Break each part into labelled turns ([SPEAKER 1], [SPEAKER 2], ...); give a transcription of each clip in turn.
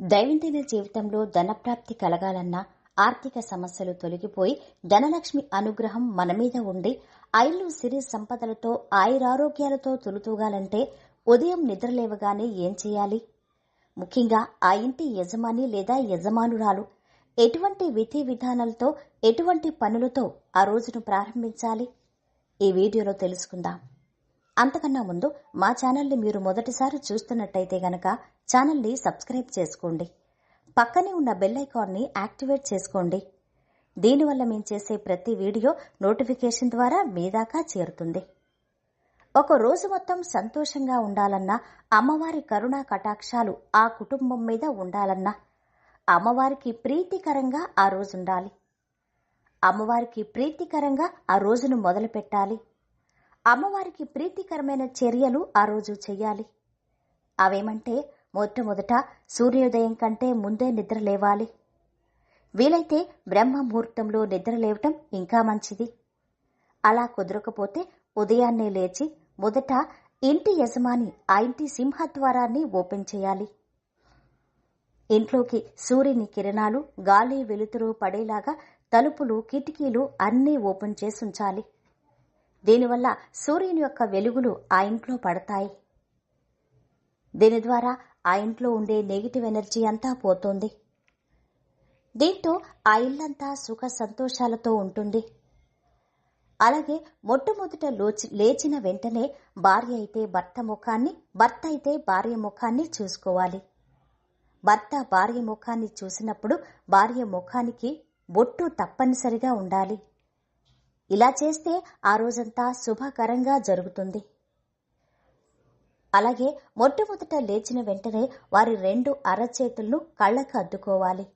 [SPEAKER 1] దైనందిన జీవితంలో ధనప్రాప్తి కలగాలన్నా ఆర్థిక సమస్యలు తొలగిపోయి ధనలక్ష్మి అనుగ్రహం మన మీద ఉండి ఐలు సిరి సంపదలతో ఆయురారోగ్యాలతో తొలుతూగాలంటే ఉదయం నిద్రలేవగానే ఏం చేయాలి? ముఖ్యంగా ఆ ఇంటి యజమాని లేదా యజమానురాలు ఎటువంటి విధి విధానాలతో ఎటువంటి పనులతో ఆ రోజును ప్రారంభించాలి? ఈ వీడియోలో తెలుసుకుందాం. అంతకన్నా ముందు మా ఛానల్ని మీరు మొదటిసారి చూస్తున్నట్టయితే గనక ఛానల్ని సబ్స్క్రైబ్ చేసుకోండి. పక్కనే ఉన్న బెల్ ఐకాన్ని యాక్టివేట్ చేసుకోండి. దీనివల్ల మేము చేసే ప్రతి వీడియో నోటిఫికేషన్ ద్వారా మీ దాకా చేరుతుంది. ఒక రోజు మొత్తం సంతోషంగా ఉండాలన్నా అమ్మవారి కరుణా కటాక్షాలు ఆ కుటుంబం మీద ఉండాలన్నా అమ్మవారికి ప్రీతికరంగా ఆ రోజుండాలి. అమ్మవారికి ప్రీతికరంగా ఆ రోజును మొదలుపెట్టాలి. అమ్మవారికి ప్రీతికరమైన చర్యలు ఆ రోజు చెయ్యాలి. అవేమంటే మొట్టమొదట సూర్యోదయం కంటే ముందే నిద్ర లేవాలి. వీలైతే బ్రహ్మ ముహూర్తంలో నిద్ర లేవటం ఇంకా మంచిది. అలా కుదరకపోతే ఉదయాన్నే లేచి మొదట ఇంటి యజమాని ఆ ఇంటి సింహద్వారాన్ని ఓపెన్ చేయాలి. ఇంట్లోకి సూర్యుని కిరణాలు గాలి వెలుతురు పడేలాగా తలుపులు కిటికీలు అన్నీ ఓపెన్ చేసి ఉంచాలి దీనివల్ల సూర్యుని యొక్క వెలుగులు ఆ ఇంట్లో పడతాయి. దీని ద్వారా ఆ ఇంట్లో ఉండే నెగిటివ్ ఎనర్జీ అంతా పోతుంది. దీంతో ఆ ఇల్లంతా సుఖ సంతోషాలతో ఉంటుంది. అలాగే మొట్టమొదట లోచి లేచిన వెంటనే భార్య అయితే భర్త ముఖాన్ని భర్త అయితే భార్య ముఖాన్ని చూసుకోవాలి. భర్త భార్య ముఖాన్ని చూసినప్పుడు భార్య ముఖానికి బొట్టు తప్పనిసరిగా ఉండాలి. ఇలా చేస్తే ఆ రోజంతా శుభకరంగా జరుగుతుంది. అలాగే మొట్టమొదట లేచిన వెంటనే వారి రెండు అరచేతులను కళ్ళకు అద్దుకోవాలి.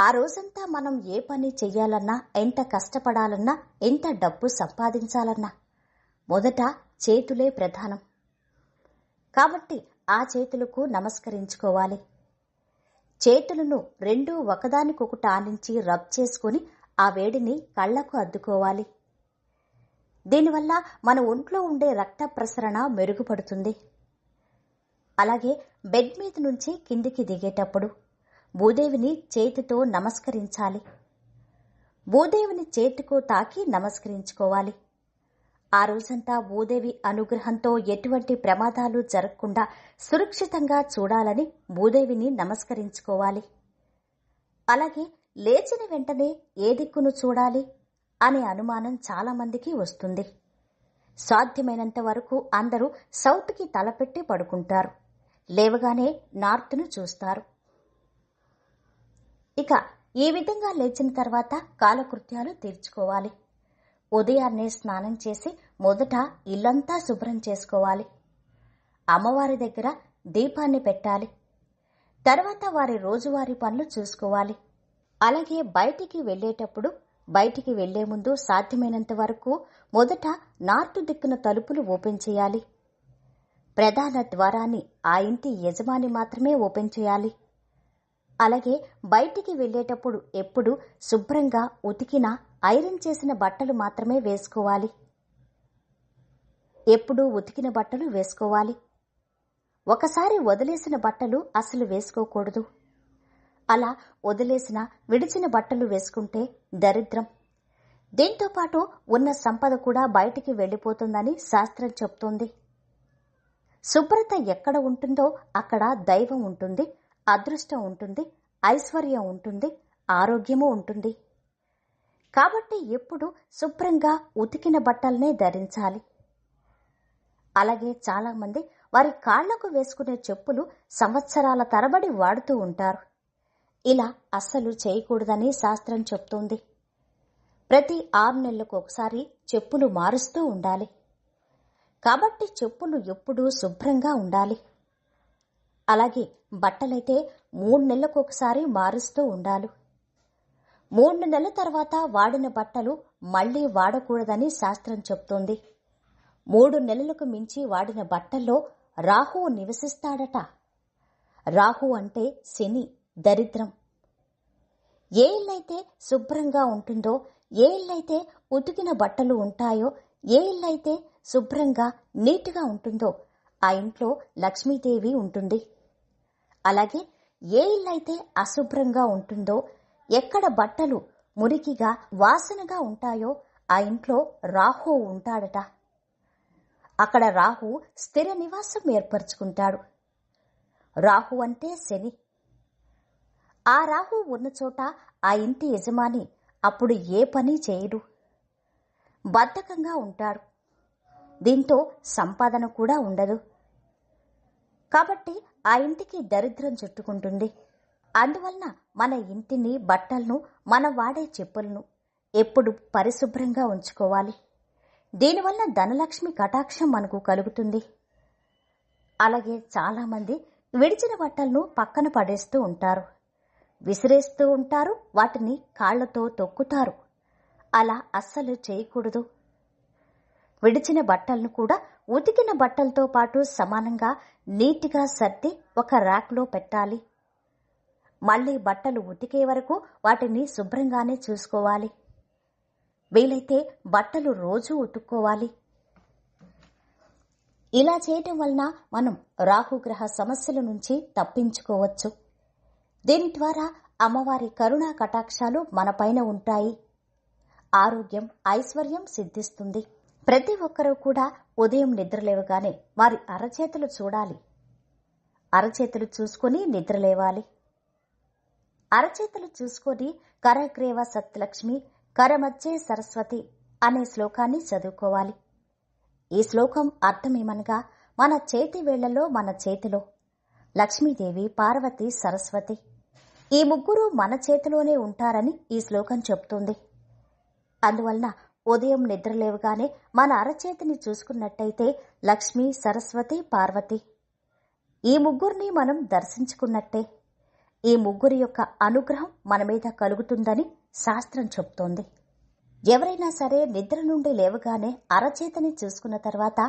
[SPEAKER 1] ఆ రోజంతా మనం ఏ పని చెయ్యాలన్నా ఎంత కష్టపడాలన్నా ఎంత డబ్బు సంపాదించాలన్నా మొదట చేతులే ప్రధానం. కాబట్టి ఆ చేతులకు నమస్కరించుకోవాలి. చేతులను రెండు ఒకదానికొకటి ఆనించి రబ్ చేసుకుని ఆ వేడిని కళ్ళకు అద్దుకోవాలి. దీనివల్ల మన ఒంట్లో ఉండే రక్త ప్రసరణ మెరుగుపడుతుంది. అలాగే బెడ్ మీద నుంచి కిందికి దిగేటప్పుడు భూదేవిని చేతితో నమస్కరించాలి. భూదేవిని చేతికు తాకి నమస్కరించుకోవాలి. ఆ రోజంతా భూదేవి అనుగ్రహంతో ఎటువంటి ప్రమాదాలు జరగకుండా సురక్షితంగా చూడాలని భూదేవిని నమస్కరించుకోవాలి. అలాగే లేచిన వెంటనే ఏ దిక్కును చూడాలి అనే అనుమానం చాలామందికి వస్తుంది. సాధ్యమైనంత వరకు అందరూ సౌత్కి తలపెట్టి పడుకుంటారు. లేవగానే నార్త్ను చూస్తారు. ఇక ఈ విధంగా లేచిన తర్వాత కాలకృత్యాలు తీర్చుకోవాలి. ఉదయాన్నే స్నానం చేసి మొదట ఇల్లంతా శుభ్రం చేసుకోవాలి. అమ్మవారి దగ్గర దీపాన్ని పెట్టాలి. తర్వాత వారి రోజువారీ పనులు చూసుకోవాలి. అలాగే బయటికి వెళ్ళేటప్పుడు బయటికి వెళ్ళే ముందు సాధ్యమైనంత వరకు మొదట నార్త్ దిక్కున తలుపులు ఓపెన్ చేయాలి. ప్రధాన ద్వారాన్ని ఆ ఇంటి యజమాని మాత్రమే ఓపెన్ చేయాలి. అలాగే బయటికి వెళ్ళేటప్పుడు ఎప్పుడు శుభ్రంగా ఉతికిన ఐరన్ చేసిన బట్టలు మాత్రమే వేసుకోవాలి. ఎప్పుడూ ఉతికిన బట్టలు వేసుకోవాలి. ఒకసారి వదిలేసిన బట్టలు అసలు వేసుకోకూడదు. అలా వదిలేసిన విడిచిన బట్టలు వేసుకుంటే దరిద్రం. దీంతోపాటు ఉన్న సంపద కూడా బయటికి వెళ్ళిపోతుందని శాస్త్రం చెప్తోంది. శుభ్రత ఎక్కడ ఉంటుందో అక్కడ దైవం ఉంటుంది అదృష్టం ఉంటుంది ఐశ్వర్యం ఉంటుంది ఆరోగ్యము ఉంటుంది. కాబట్టి ఎప్పుడు శుభ్రంగా ఉతికిన బట్టలనే ధరించాలి. అలాగే చాలామంది వారి కాళ్ళకు వేసుకునే చెప్పులు సంవత్సరాల తరబడి వాడుతూ ఉంటారు. ఇలా అస్సలు చేయకూడదని శాస్త్రం చెప్తోంది. ప్రతి ఆరు నెలలకు ఒకసారి చెప్పులు మారుస్తూ ఉండాలి. కాబట్టి చెప్పులు ఎప్పుడూ శుభ్రంగా ఉండాలి. అలాగే బట్టలైతే మూడు నెలలకు ఒకసారి మారుస్తూ ఉండాలి. మూడు నెలల తర్వాత వాడిన బట్టలు మళ్ళీ వాడకూడదని శాస్త్రం చెప్తోంది. మూడు నెలలకు మించి వాడిన బట్టల్లో రాహువు నివసిస్తాడట. రాహు అంటే శని దరిద్రం. ఏ ఇల్లైతే శుభ్రంగా ఉంటుందో ఏ ఇల్లైతే ఉతికిన బట్టలు ఉంటాయో ఏ ఇల్లు అయితే శుభ్రంగా నీట్గా ఉంటుందో ఆ ఇంట్లో లక్ష్మీదేవి ఉంటుంది. అలాగే ఏ ఇల్లు అయితే అశుభ్రంగా ఉంటుందో ఎక్కడ బట్టలు మురికిగా వాసనగా ఉంటాయో ఆ ఇంట్లో రాహు ఉంటాడట. అక్కడ రాహు స్థిర నివాసం ఏర్పరచుకుంటాడు. రాహు అంటే శని. ఆ రాహు ఉన్న చోట ఆ ఇంటి యజమాని అప్పుడు ఏ పని చేయడు. బద్ధకంగా ఉంటాడు. దీంతో సంపాదన కూడా ఉండదు. కాబట్టి ఆ ఇంటికి దరిద్రం చుట్టుకుంటుంది. అందువలన మన ఇంటిని బట్టలను మన వాడే చెప్పులను ఎప్పుడు పరిశుభ్రంగా ఉంచుకోవాలి. దీనివల్ల ధనలక్ష్మి కటాక్షం మనకు కలుగుతుంది. అలాగే చాలామంది విడిచిన బట్టలను పక్కన పడేస్తూ ఉంటారు. విసిరేస్తూ ఉంటారు వాటిని కాళ్ళతో తొక్కుతారు. అలా అస్సలు చేయకూడదు. విడిచిన బట్టలను కూడా ఉతికిన బట్టలతో పాటు సమానంగా నీట్గా సర్ది ఒక ర్యాక్లో పెట్టాలి. మళ్ళీ బట్టలు ఉతికే వరకు వాటిని శుభ్రంగానే చూసుకోవాలి. వీలైతే బట్టలు రోజూ ఉతుక్కోవాలి. ఇలా చేయటం వలన మనం రాహుగ్రహ సమస్యల నుంచి తప్పించుకోవచ్చు. దీని ద్వారా అమ్మవారి కరుణా కటాక్షాలు మనపైన ఉంటాయి. ఆరోగ్యం ఐశ్వర్యం సిద్ధిస్తుంది. ప్రతి ఒక్కరూ కూడా ఉదయం నిద్రలేవగానే వారి అరచేతులు చూడాలి. అరచేతులు చూసుకొని నిద్రలేవాలి అరచేతులు చూసుకొని కరగ్రేవ సత్లక్ష్మి కరమచ్చే సరస్వతి అనే శ్లోకాన్ని చదువుకోవాలి. ఈ శ్లోకం అర్థమేమనగా మన చేతి వేళ్ళలో మన చేతిలో. లక్ష్మీదేవి పార్వతి సరస్వతి ఈ ముగ్గురు మన చేతిలోనే ఉంటారని ఈ శ్లోకం చెప్తుంది. అందువలన ఉదయం నిద్రలేవగానే మన అరచేతిని చూసుకున్నట్టయితే లక్ష్మి సరస్వతి పార్వతి ఈ ముగ్గురిని మనం దర్శించుకున్నట్టే. ఈ ముగ్గురి యొక్క అనుగ్రహం మన మీద కలుగుతుందని శాస్త్రం చెబుతోంది. ఎవరైనా సరే నిద్ర నుండి లేవగానే అరచేతిని చూసుకున్న తర్వాత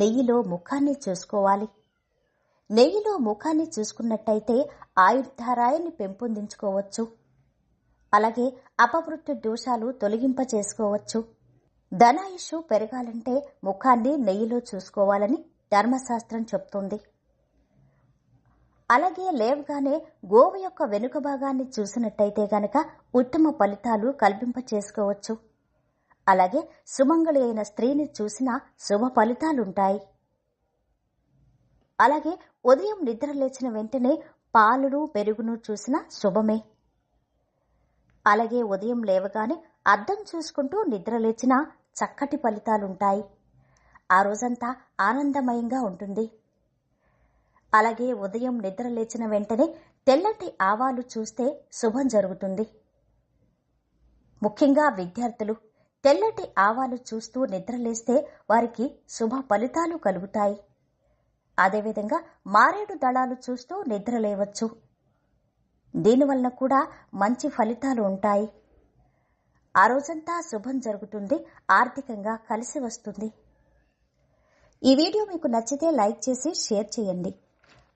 [SPEAKER 1] నెయ్యిలో ముఖాన్ని చూసుకోవాలి. నెయ్యిలో ముఖాన్ని చూసుకున్నట్టయితే ఆయుర్ధారాయాన్ని పెంపొందించుకోవచ్చు. అలాగే అపవృత్తి దోషాలు తొలగింప చేసుకోవచ్చు ధనాయుషు పెరగాలంటే ముఖాన్ని నెయ్యిలో చూసుకోవాలని ధర్మశాస్త్రం చెప్తుంది అలాగే లేవగానే గోవు యొక్క వెనుక భాగాన్ని చూసినట్టయితే గనక ఉత్తమ ఫలితాలు కల్పింప చేసుకోవచ్చు అలాగే సుమంగళి అయిన స్త్రీని చూసినా శుభ ఫలితాలుంటాయి. అలాగే ఉదయం నిద్ర లేచిన వెంటనే పాలును పెరుగును చూసినా శుభమే. అలాగే ఉదయం లేవగానే అద్దం చూసుకుంటూ నిద్ర లేచినా చక్కటి ఫలితాలుంటాయి. ఆ రోజంతా ఆనందమయంగా ఉంటుంది. అలాగే ఉదయం నిద్ర లేచిన వెంటనే తెల్లటి ఆవాలు చూస్తే శుభం జరుగుతుంది. ముఖ్యంగా విద్యార్థులు తెల్లటి ఆవాలు చూస్తూ నిద్రలేస్తే వారికి శుభ ఫలితాలు కలుగుతాయి. అదేవిధంగా మారేడు దళాలు చూస్తూ నిద్రలేవచ్చు దీనివలన కూడా మంచి ఫలితాలు ఉంటాయి. ఆ రోజంతా శుభం జరుగుతుంది ఆర్థికంగా కలిసి వస్తుంది. ఈ వీడియో మీకు నచ్చితే లైక్ చేసి షేర్ చేయండి.